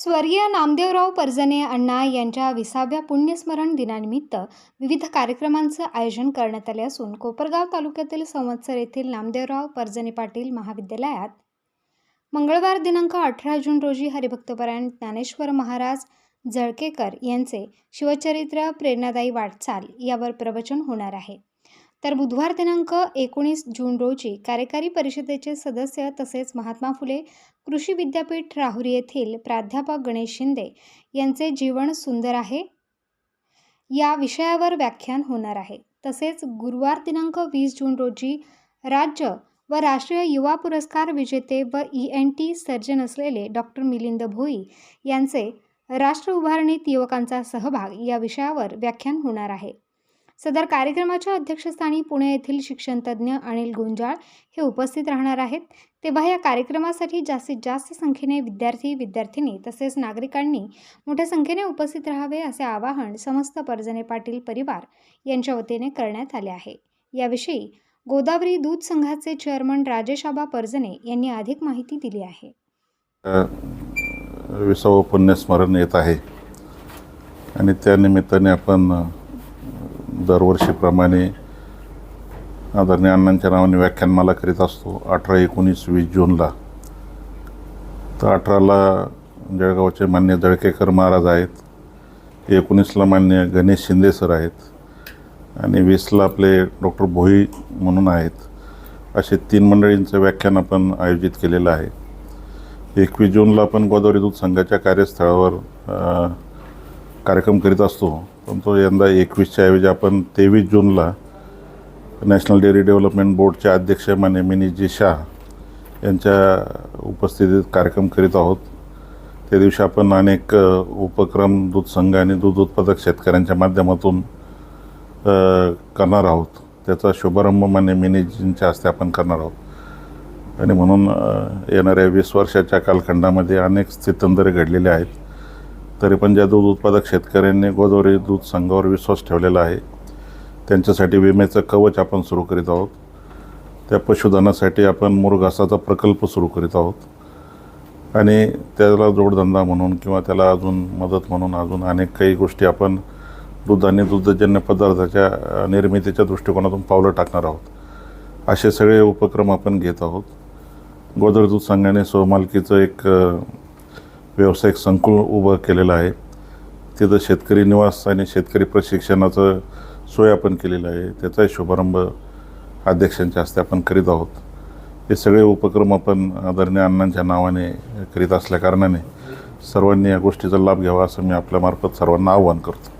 स्वर्गीय नामदेवराव पर्जने अण्णा यांच्या विसाव्या पुण्यस्मरण दिनानिमित्त विविध कार्यक्रमांचं आयोजन करण्यात आले असून कोपरगाव तालुक्यातील संवत्सर येथील नामदेवराव पर्जने पाटील महाविद्यालयात मंगळवार दिनांक अठरा जून रोजी हरिभक्तपरायण ज्ञानेश्वर महाराज जळकेकर यांचे शिवचरित्र प्रेरणादायी वाटचाल यावर प्रवचन होणार आहे. तर बुधवार दिनांक एकोणीस जून रोजी कार्यकारी परिषदेचे सदस्य तसेच महात्मा फुले कृषी विद्यापीठ राहुरी येथील प्राध्यापक गणेश शिंदे यांचे जीवन सुंदर आहे. या विषयावर व्याख्यान होणार आहे. तसेच गुरुवार दिनांक वीस जून रोजी राज्य व राष्ट्रीय युवा पुरस्कार विजेते व ई एन टी सर्जन असलेले डॉक्टर मिलिंद भोई यांचे राष्ट्र उभारणीत युवकांचा सहभाग या विषयावर व्याख्यान होणार आहे. सदर कार्यक्रमाच्या अध्यक्षस्थानी पुणे येथील शिक्षणतज्ज्ञ अनिल गुंजाळ हे उपस्थित राहणार आहेत. तेव्हा या कार्यक्रमासाठी जास्तीत जास्त संख्येने विद्यार्थी विद्यार्थिनी तसेच नागरिकांनी मोठ्या संख्येने उपस्थित राहावे असे आवाहन समस्त पर्जने पाटील परिवार यांच्या वतीने करण्यात आले आहे. याविषयी गोदावरी दूध संघाचे चेअरमन राजेश आबा यांनी अधिक माहिती दिली आहे. विसावं पुण्यस्मरण येत आहे. आणि त्यानिमित्ताने आपण दरवर्षीप्रमाणे आदरणीय अण्णांच्या नावाने व्याख्यानमाला करीत असतो. अठरा एकोणीस वीस जूनला. तर अठराला जळगावचे मान्य जळकेकर महाराज आहेत. एकोणीसला मान्य गणेश शिंदे सर आहेत. आणि वीसला आपले डॉक्टर भोई म्हणून आहेत. असे तीन मंडळींचं व्याख्यान आपण आयोजित केलेलं आहे. एकवीस जूनला आपण गोदावरी दूध संघाच्या कार्यस्थळावर कार्यक्रम करीत असतो. पण तो यंदा एकवीसच्या ऐवजी आपण तेवीस जूनला नॅशनल डेअरी डेव्हलपमेंट बोर्डचे अध्यक्ष माने मिनीजी शाह यांच्या उपस्थितीत कार्यक्रम करीत आहोत. त्या दिवशी आपण अनेक उपक्रम दूध संघ आणि दूध उत्पादक शेतकऱ्यांच्या माध्यमातून करणार आहोत. त्याचा शुभारंभ माने मिनीजींच्या हस्ते आपण करणार आहोत. आणि म्हणून येणाऱ्या वीस वर्षाच्या कालखंडामध्ये अनेक स्थित्यंतरे घडलेले आहेत. तरी पण ज्या दूध उत्पादक शेतकऱ्यांनी गोदावरी दूध संघावर विश्वास ठेवलेला आहे त्यांच्यासाठी विम्याचं कवच आपण सुरू करीत आहोत. त्या पशुधनासाठी आपण मुरघासाचा प्रकल्प सुरू करीत आहोत. आणि त्याला जोडधंदा म्हणून किंवा त्याला अजून मदत म्हणून अजून अनेक काही गोष्टी आपण दूध आणि दुग्धजन्य पदार्थाच्या निर्मितीच्या दृष्टिकोनातून पावलं टाकणार आहोत. असे सगळे उपक्रम आपण घेत आहोत. गोदर दूध संघाने स्वमालकीचं एक व्यावसायिक संकुल उभं केलेलं आहे. तिथं शेतकरी निवास आणि शेतकरी प्रशिक्षणाचं सोय आपण केलेलं आहे. त्याचाही शुभारंभ अध्यक्षांच्या हस्ते आपण करीत आहोत. हे सगळे उपक्रम आपण आदरणीय अण्णांच्या नावाने करीत असल्याकारणाने सर्वांनी या गोष्टीचा लाभ घ्यावा असं मी आपल्यामार्फत सर्वांना आवाहन करतो.